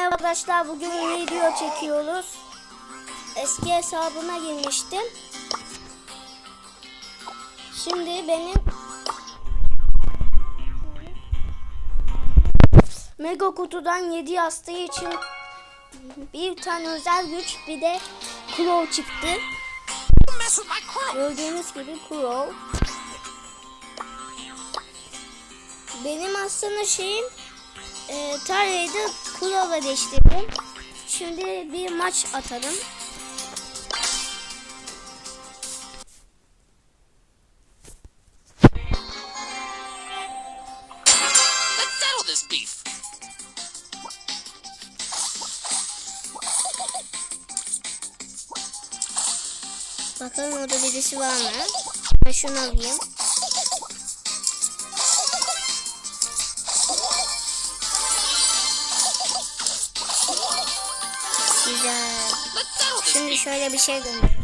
Merhaba arkadaşlar bugün video çekiyoruz. Eski hesabına girmiştim. Şimdi benim Mega kutudan 7 yastığı için bir tane özel güç bir de Crow çıktı. Gördüğünüz gibi Crow. Benim aslında şeyim e, Tarya'yı da Crow'la değiştirdim. Şimdi bir maç atalım. Bakalım orada birisi var mı? Ben şunu alayım. Şimdi şöyle bir şey gönderdim.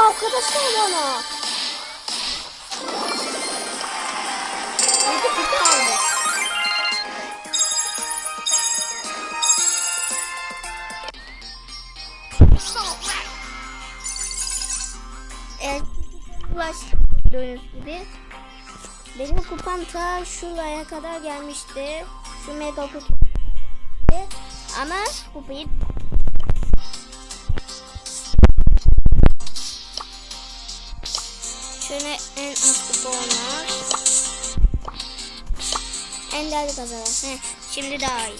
Attı arkadaşlar bana. Yedi kutu aldı. Evet, ulaştığınız gibi. Benim kupam ta şuraya kadar gelmişti. Şu mega kutu. Ama kupayı Şöyle en az kupa olmaz. En değerli kazanan. Heh, şimdi daha iyi.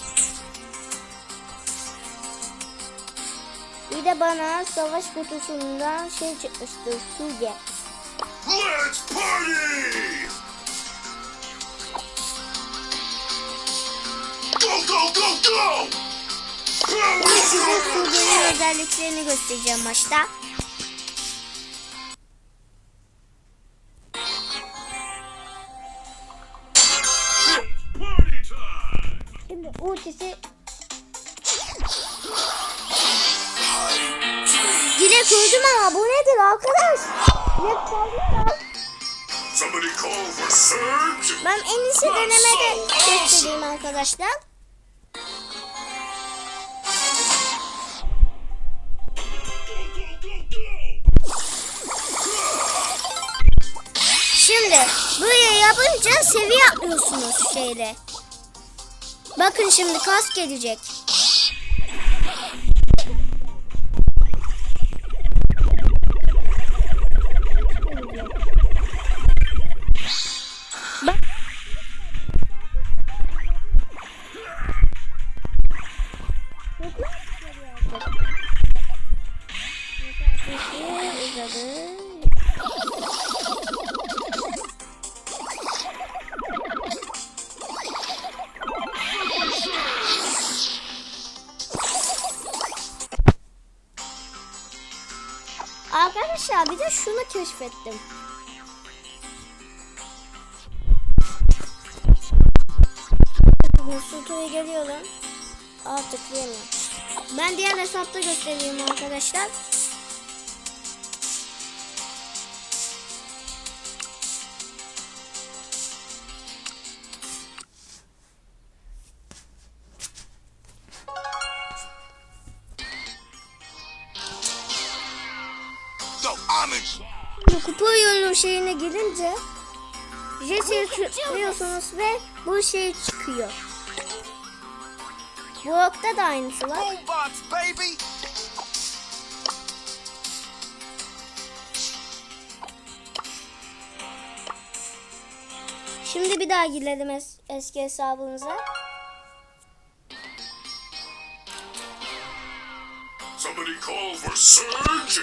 Bir de bana savaş kutusundan şey çıkmıştı. Suge. Let's party! Go, go, go, go! Şimdi Suge'nin özelliklerini göstereceğim başta. Ultisi Dilek öldüm ama bu nedir arkadaş? Dilek kaldı! Ben en iyisi denemede göstereyim arkadaşlar. Şimdi böyle yapınca seviye atlıyorsunuz şeyle. Bakın şimdi kas gelecek. Bir de şunu keşfettim. Musutu'ya geliyorum. Aa tıklayamıyorum. Ben diğer hesapta göstereyim arkadaşlar. Girince Jesse'yi tıklıyorsunuz ve bu şey çıkıyor. Bu okta da aynısı var. Şimdi bir daha girelim es- eski hesabımıza. Somebody call for Surge!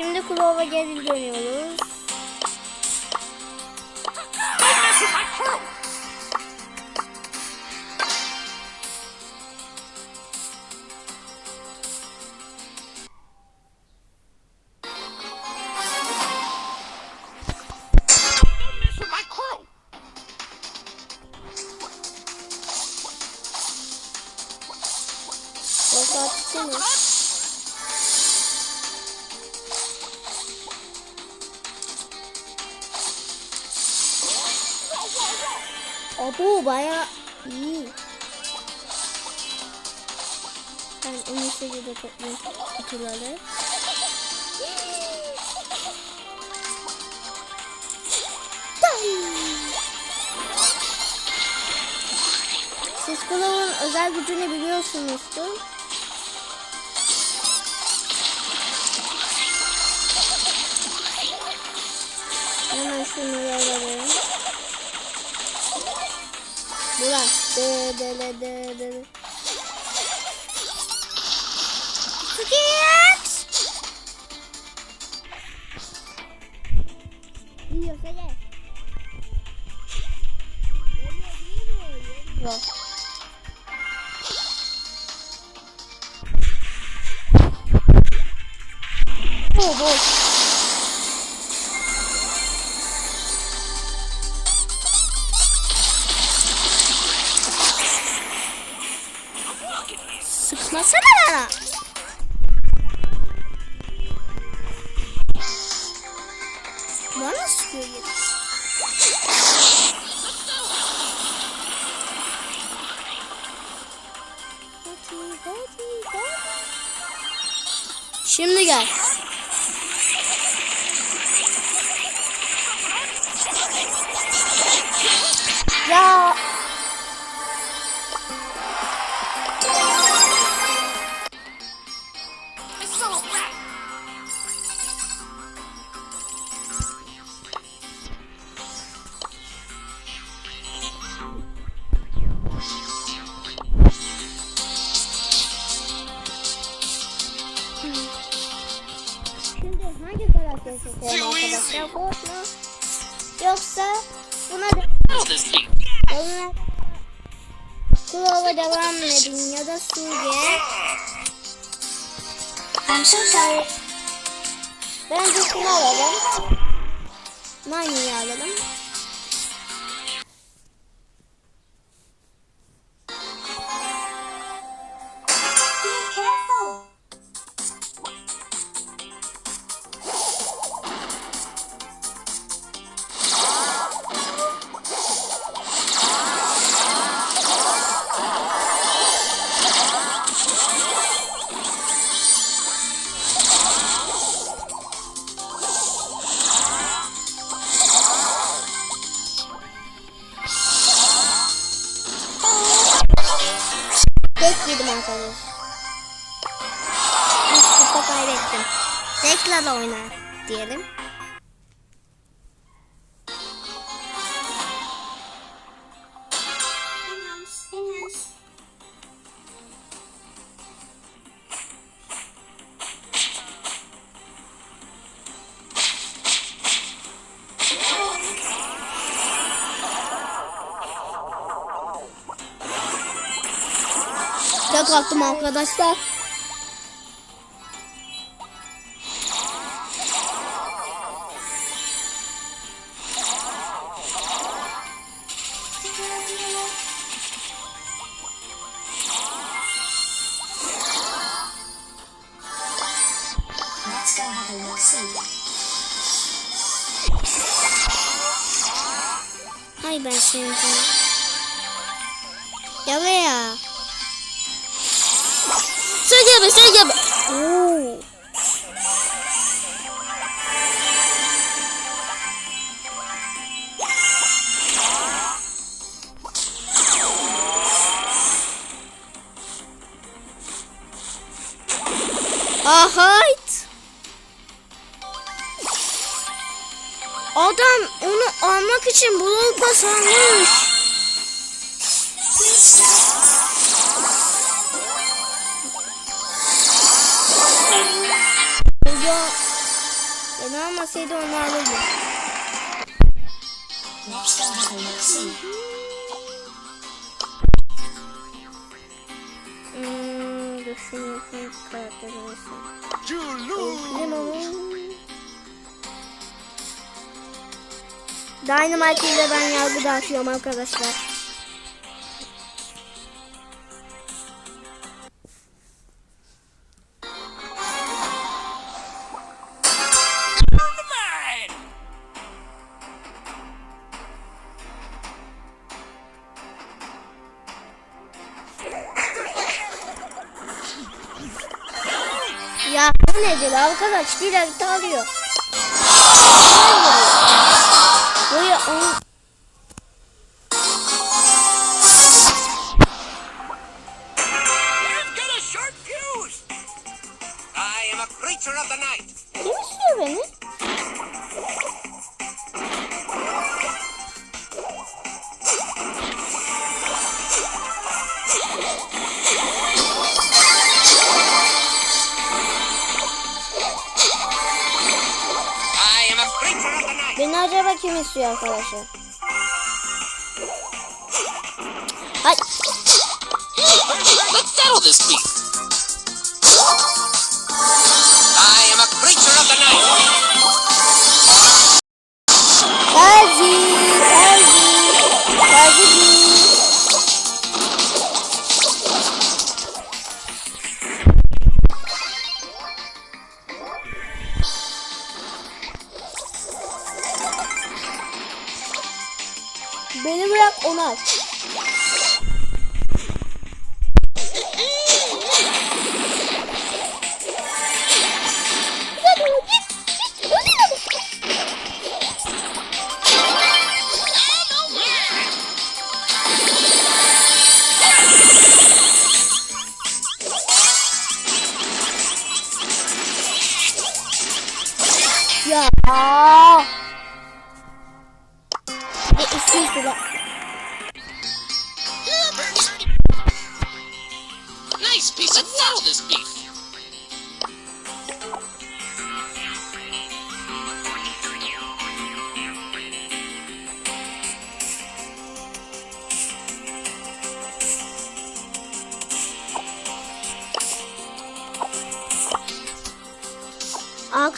Şimdi Clover'a geri dönüyoruz. Don't Abo baya iyi. Ben en iyisi de toplayayım kutuları. Siz Clover'ın özel gücünü biliyorsunuzdur. Hemen şunları alalım. Burak. De de de de de. Skit! Yiyorsa gel. Yok. Oh, boş. Sıkmasana bana. Bana sıkıyor. Şimdi gel. Ya buna da buna Clover'a devam edin ya da Suge. I'm so sorry. Bence şunu alalım. Nani'yi alalım. Tekrar oynar diyelim. Tek attım arkadaşlar. 여보야 세게 해봐 세게 해봐 오 어허이 Adam onu almak için blok pas almış. Ya Beni almasaydı onu alırdı. Hmm, düşünüyorsun karakter olsun. Dynamite ile ben yargı dağıtıyorum arkadaşlar. Ya bu nedir arkadaş? Direkt alıyor. じ、Acaba kim istiyor arkadaşlar? Ay Let's settle this beef!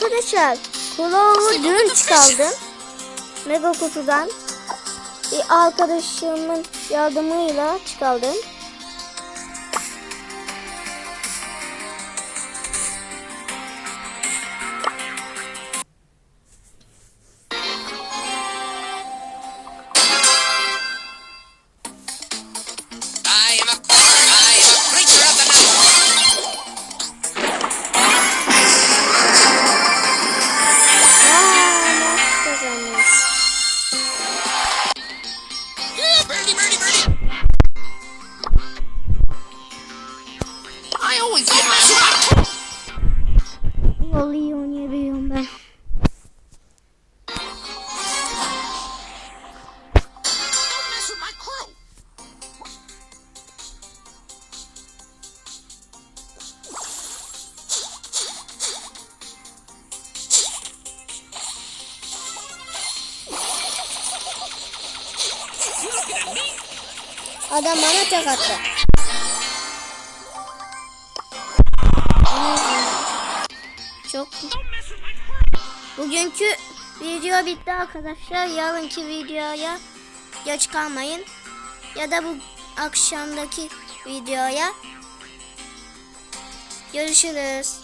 Arkadaşlar Clover'ı dün çıkardım. Mega kutudan. Bir arkadaşımın yardımıyla çıkardım. Birdie, birdie, birdie! I always don't Adam bana tek attı. Çok! Bugünkü video bitti arkadaşlar. Yarınki videoya geç kalmayın. Ya da bu akşamdaki videoya görüşürüz.